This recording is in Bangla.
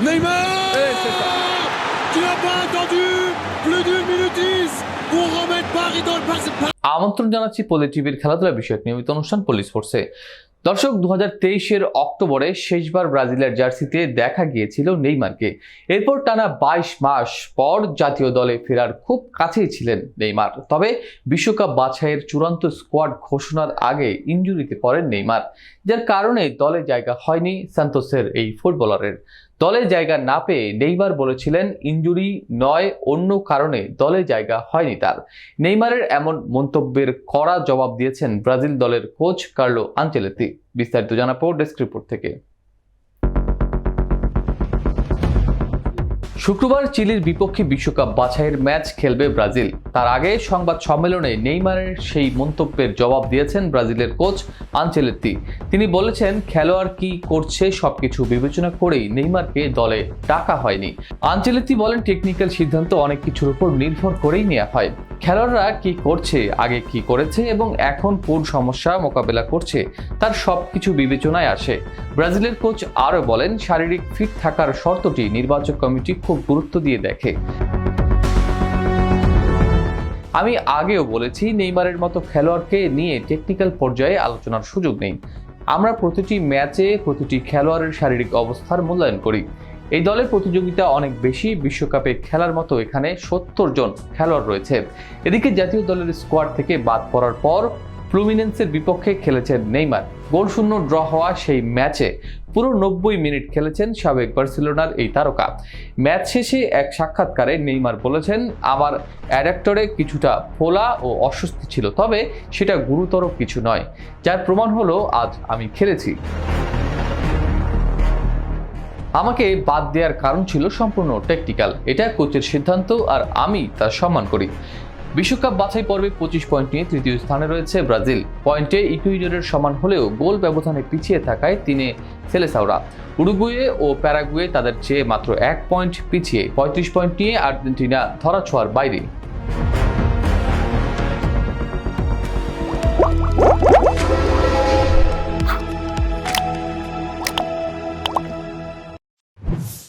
Neymar. Tu n'as pas attendu plus d'une minute 10 pour remettre Paris dans le Paris. আমন্ত্রণ জানাচ্ছি পলি টিভির খেলাধুলা বিষয়ক নিয়মিত অনুষ্ঠান পলি স্পোর্টসে দর্শক দু এর অক্টোবরে শেষবার ব্রাজিলের জার্সিতে দেখা গিয়েছিল নেইমারকে এরপর টানা বাইশ মাস পর জাতীয় দলে ফেরার খুব কাছেই ছিলেন নেইমার তবে বিশ্বকাপ বাছাইয়ের চূড়ান্ত স্কোয়াড ঘোষণার আগে ইঞ্জুরিতে পড়েন নেইমার যার কারণে দলে জায়গা হয়নি সান্তোসের এই ফুটবলারের দলে জায়গা না পেয়ে নেইমার বলেছিলেন ইঞ্জুরি নয়, অন্য কারণে দলে জায়গা হয়নি তার। নেইমারের এমন মন্তব্যের কড়া জবাব দিয়েছেন ব্রাজিল দলের কোচ কার্লো আঞ্চেলেতি বিস্তারিত জানাব ডেস্ক রিপোর্ট থেকে। শুক্রবার চিলির বিপক্ষে বিশ্বকাপ বাছাইয়ের ম্যাচ খেলবে ব্রাজিল। তার আগে সংবাদ সম্মেলনে নেইমারের সেই মন্তব্যের জবাব দিয়েছেন ব্রাজিলের কোচ আঞ্চেলেত্তি। তিনি বলেছেন, খেলোয়াড় কি করছে সবকিছু বিবেচনা করেই নেইমারকে দলে ডাকা হয়নি। আঞ্চেলেত্তি বলেন, টেকনিক্যাল সিদ্ধান্ত অনেক কিছুর উপর নির্ভর করেই নেওয়া হয়। খেলোয়াড়রা কি করছে, আগে কি করেছে এবং এখন কোন সমস্যা মোকাবেলা করছে, তার সবকিছু বিবেচনায় আসে। ব্রাজিলের কোচ আরও বলেন, শারীরিক ফিট থাকার শর্তটি নির্বাচক কমিটি খুব গুরুত্ব দিয়ে দেখে। আমি আগেও বলেছি, নেইমারের মতো খেলোয়াড়কে নিয়ে টেকনিক্যাল পর্যায়ে আলোচনার সুযোগ নেই। আমরা প্রতিটি ম্যাচে প্রতিটি খেলোয়াড়ের শারীরিক অবস্থার মূল্যায়ন করি। এই দলের প্রতিযোগিতা অনেক বেশি। বিশ্বকাপে খেলার মতো এখানে সত্তর জন খেলোয়াড় রয়েছে। এদিকে জাতীয় দলের স্কোয়াড থেকে বাদ পড়ার পর ফ্লুমিনেন্সের বিপক্ষে খেলেছেন নেইমার। গোল শূন্য ড্র হওয়া সেই ম্যাচে পুরো নব্বই মিনিট খেলেছেন সাবেক বার্সেলোনার এই তারকা। ম্যাচ শেষে এক সাক্ষাৎকারে নেইমার বলেছেন, আমার অ্যাডাপ্টরে কিছুটা ফোলা ও অস্বস্তি ছিল, তবে সেটা গুরুতর কিছু নয়। যার প্রমাণ হলো, আজ আমি খেলেছি। আমাকে বাদ দেওয়ার কারণ ছিল সম্পূর্ণ টেকনিক্যাল এটা কোচের সিদ্ধান্ত আর আমি তার সম্মান করি। বিশ্বকাপ বাছাই পর্বে পঁচিশ পয়েন্ট নিয়ে তৃতীয় স্থানে রয়েছে ব্রাজিল। পয়েন্টে ইকুইডরের সমান হলেও গোল ব্যবধানে পিছিয়ে থাকায় তিনি সেলেসাওরা। উরুগুয়ে ও প্যারাগুয়ে তাদের চেয়ে মাত্র এক পয়েন্ট পিছিয়ে। পঁয়ত্রিশ পয়েন্ট নিয়ে আর্জেন্টিনা ধরাছোঁয়ার বাইরে।